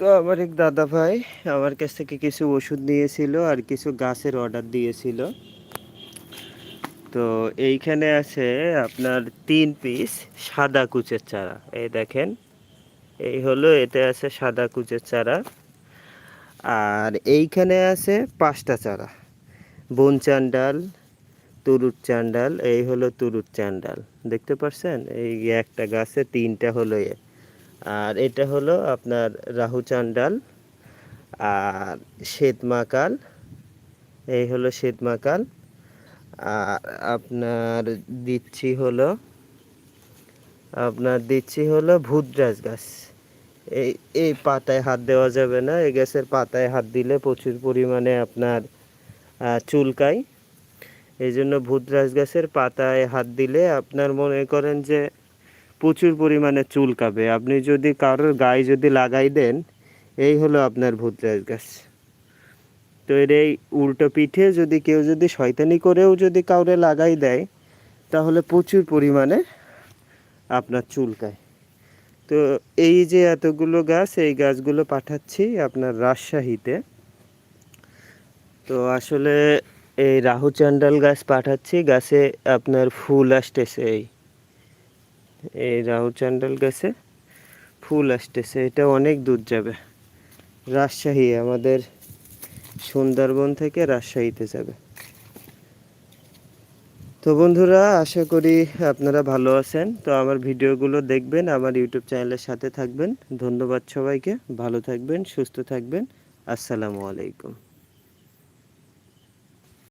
তো আমার এক দাদা ভাই আমার কাছ থেকে কিছু ওষুধ নিয়েছিল আর কিছু গাছের অর্ডার দিয়েছিল। তো এইখানে আছে আপনার তিন পিস সাদা কুচের চারা। এই দেখেন, এই হলো, এতে আছে সাদা কুচের চারা। আর এইখানে আছে পাঁচটা চারা। বন চান্ডাল, তুরুট চান্ডাল, এই হলো তুরুট চান্ডাল। দেখতে পাচ্ছেন এই একটা গাছে তিনটা হলো এ। আর এটা হলো আপনার রাহু চান্ডাল আর শ্বেতমাকাল এই হলো শ্বেতমাকাল আর আপনার দিচ্ছি হলো, আপনার দিচ্ছি হলো ভূতরাজ গাছ। এই এই পাতায় হাত দেওয়া যাবে না, এই গাছের পাতায় হাত দিলে প্রচুর পরিমাণে আপনার চুলকায়। এই জন্য ভূতরাজ গাছের পাতায় হাত দিলে আপনার মনে করেন যে প্রচুর পরিমাণে চুলকাবে আপনি যদি কারোর গায়ে যদি লাগাই দেন, এই হলো আপনার ভূতরাজ গাছ। তো এর এই উল্টো পিঠে যদি কেউ যদি শয়তানি করেও যদি কাউরে লাগাই দেয়, তাহলে প্রচুর পরিমাণে আপনার চুলকায় তো এই যে এতগুলো গাছ, এই গাছগুলো পাঠাচ্ছি আপনার রাজশাহীতে। তো আসলে এই রাহু চান্ডাল গাছ পাঠাচ্ছি, গাছে আপনার ফুল আসতেছে এই। এই রাহু চান্ডাল গাছে, ফুল আসতেছে, এটা অনেক দূর যাবে। রাজশাহী, আমাদের সুন্দরবন থেকে রাজশাহীতে যাবে। তো বন্ধুরা, আশা করি আপনারা ভালো আছেন। তো আমার ভিডিওগুলো দেখবেন, আমার ইউটিউব চ্যানেলের সাথে থাকবেন। ধন্যবাদ সবাইকে, ভালো থাকবেন, সুস্থ থাকবেন। আসসালামু আলাইকুম।